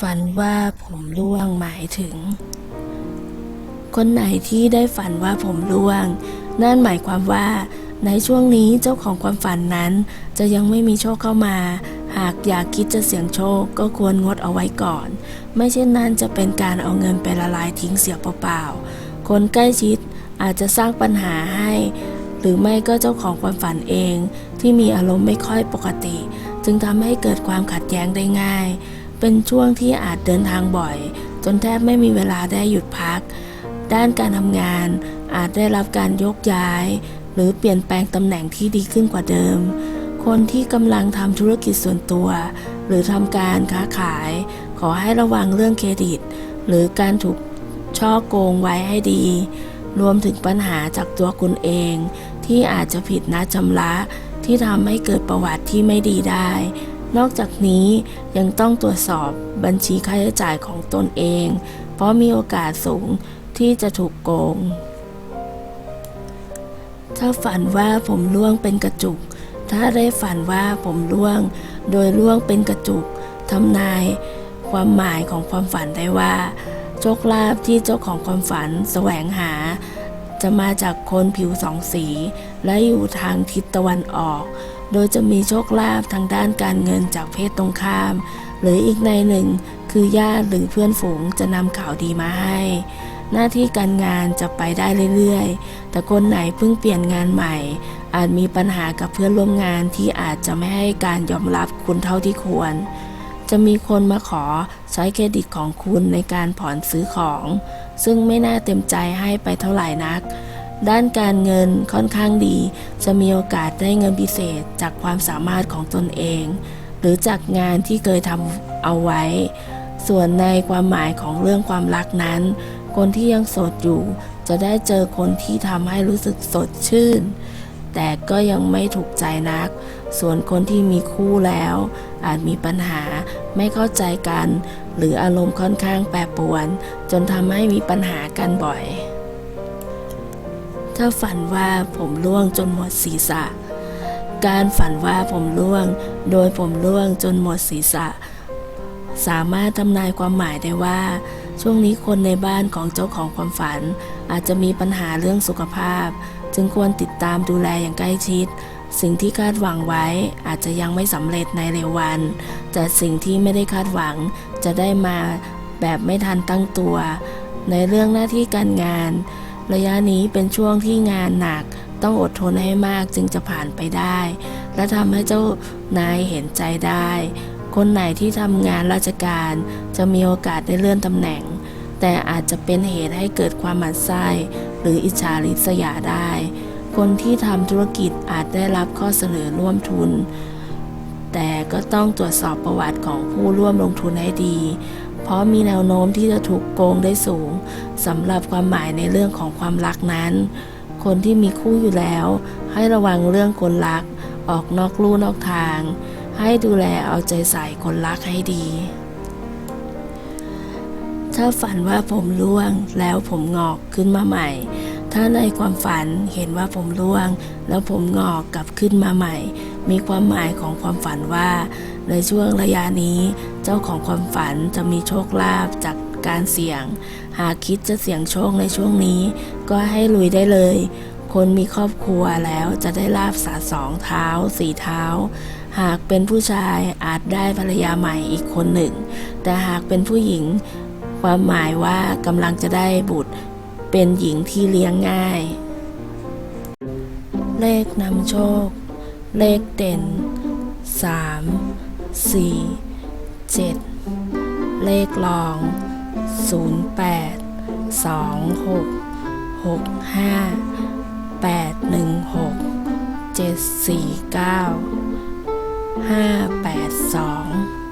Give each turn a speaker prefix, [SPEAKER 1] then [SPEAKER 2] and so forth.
[SPEAKER 1] ฝันว่าผมร่วงหมายถึง คนไหนที่ได้ฝันว่าผมร่วง นั่นหมายความว่า ในช่วงนี้เจ้าของความฝันนั้น จะยังไม่มีโชคเข้ามา หากอยากคิดจะเสี่ยงโชคก็ควรงดเอาไว้ก่อน ไม่เช่นนั้นจะเป็นการเอาเงินไปละลายทิ้งเสียเปล่าๆคนใกล้ชิดอาจจะสร้างปัญหาให้ หรือไม่ก็เจ้าของความฝันเอง ที่มีอารมณ์ไม่ค่อยปกติ จึงทำให้เกิดความขัดแย้งได้ง่าย เป็นช่วงที่อาจเดินทางบ่อย จนแทบไม่มีเวลาได้หยุดพัก ด้านการทำงานอาจได้รับการยกย้าย หรือเปลี่ยนแปลงตำแหน่งที่ดีขึ้นกว่าเดิม คนที่กำลังทำธุรกิจส่วนตัว หรือทำการค้าขาย ขอให้ระวังเรื่องเครดิต หรือการถูกช่อโกงไว้ให้ดี รวมถึงปัญหาจากตัวคุณเอง ที่อาจจะผิดนัดชำระที่ทำให้เกิดประวัติที่ไม่ดีได้ นอกจากนี้ยังต้องตรวจสอบบัญชีค่าใช้จ่ายของตนเอง เพราะมีโอกาสสูงที่จะถูกโกง ถ้าฝันว่าผมร่วงเป็นกระจุก ถ้าได้ฝันว่าผมร่วง โดยร่วงเป็นกระจุกทำนายความหมายของความฝันได้ว่า โชคลาภที่เจ้าของความฝันแสวงหา จะมาจากคนผิวสองสี และอยู่ทางทิศตะวันออก โดยจะมีโชคลาภทางด้านการเงินจากเพศตรงข้าม หรืออีกในหนึ่ง คือญาติหรือเพื่อนฝูงจะนำข่าวดีมาให้ หน้าที่การงานจะไปได้เรื่อยๆ แต่คนไหนเพิ่งเปลี่ยนงานใหม่ อาจมีปัญหากับเพื่อนร่วมงานที่อาจจะไม่ให้การยอมรับคุณเท่าที่ควร จะมีคนมาขอใช้เครดิตของคุณในการผ่อนซื้อของ ซึ่งไม่น่าเต็มใจให้ไปเท่าไหร่นัก ด้านการเงินค่อนข้างดี จะมีโอกาสได้เงินพิเศษจากความสามารถของตนเอง หรือจากงานที่เคยทำเอาไว้ ส่วนในความหมายของเรื่องความรักนั้น คนที่ยังโสดอยู่ จะได้เจอคนที่ทำให้รู้สึกสดชื่น แต่ก็ยังไม่ถูกใจนัก ส่วนคนที่มีคู่แล้ว อาจมีปัญหาไม่เข้าใจกัน หรืออารมณ์ค่อนข้างแปรปรวน จนทำให้มีปัญหากันบ่อย ถ้าฝันว่าผมร่วงจนหมดศีรษะ การฝันว่าผมร่วง โดยผมร่วงจนหมดศีรษะ สามารถทำนายความหมายได้ว่า ช่วงนี้คนในบ้านของเจ้าของความฝัน อาจจะมีปัญหาเรื่องสุขภาพ จึงควรติดตามดูแลอย่างใกล้ชิด สิ่งที่คาดหวังไว้อาจจะยังไม่สำเร็จในเร็ววัน แต่สิ่งที่ไม่ได้คาดหวังจะได้มาแบบไม่ทันตั้งตัว ในเรื่องหน้าที่การงาน ระยะนี้เป็นช่วงที่งานหนักต้องอดทนให้มากจึงจะผ่านไปได้ และทำให้เจ้านายเห็นใจได้ คนไหนที่ทำงานราชการจะมีโอกาสได้เลื่อนตำแหน่ง แต่อาจจะเป็นเหตุให้เกิดความหมั่นไส้หรืออิจฉาริษยาได้ คนที่ทำธุรกิจอาจได้รับข้อเสนอร่วมทุน แต่ก็ต้องตรวจสอบประวัติของผู้ร่วมลงทุนให้ดี เพราะมีแนวโน้มที่จะถูกโกงได้สูงสำหรับความหมายในเรื่องของความรักนั้น คนที่มีคู่อยู่แล้ว ให้ระวังเรื่องคนรัก ออกนอกลู่นอกทาง ให้ดูแลเอาใจใส่คนรักให้ดี ถ้าฝันว่าผมร่วงแล้วผมงอกขึ้นมาใหม่ ถ้าในความฝันเห็นว่าผมร่วง แล้วผมงอกกลับขึ้นมาใหม่ มีความหมายของความฝันว่าในช่วงระยะนี้ เจ้าของความฝันจะมีโชคลาภจากการเสี่ยง หากคิดจะเสี่ยงโชคในช่วงนี้ ก็ให้ลุยได้เลย คนมีครอบครัวแล้วจะได้ลาบสาสองเท้าสี่เท้า หากเป็นผู้ชายอาจได้ภรรยาใหม่อีกคนหนึ่ง แต่หากเป็นผู้หญิง ความหมายว่ากำลังจะได้บุตร เป็นหญิงที่เลี้ยงง่าย เลขนำโชค เลขเด่น 3 4 7 เลขรอง 08 26 65 816 749 582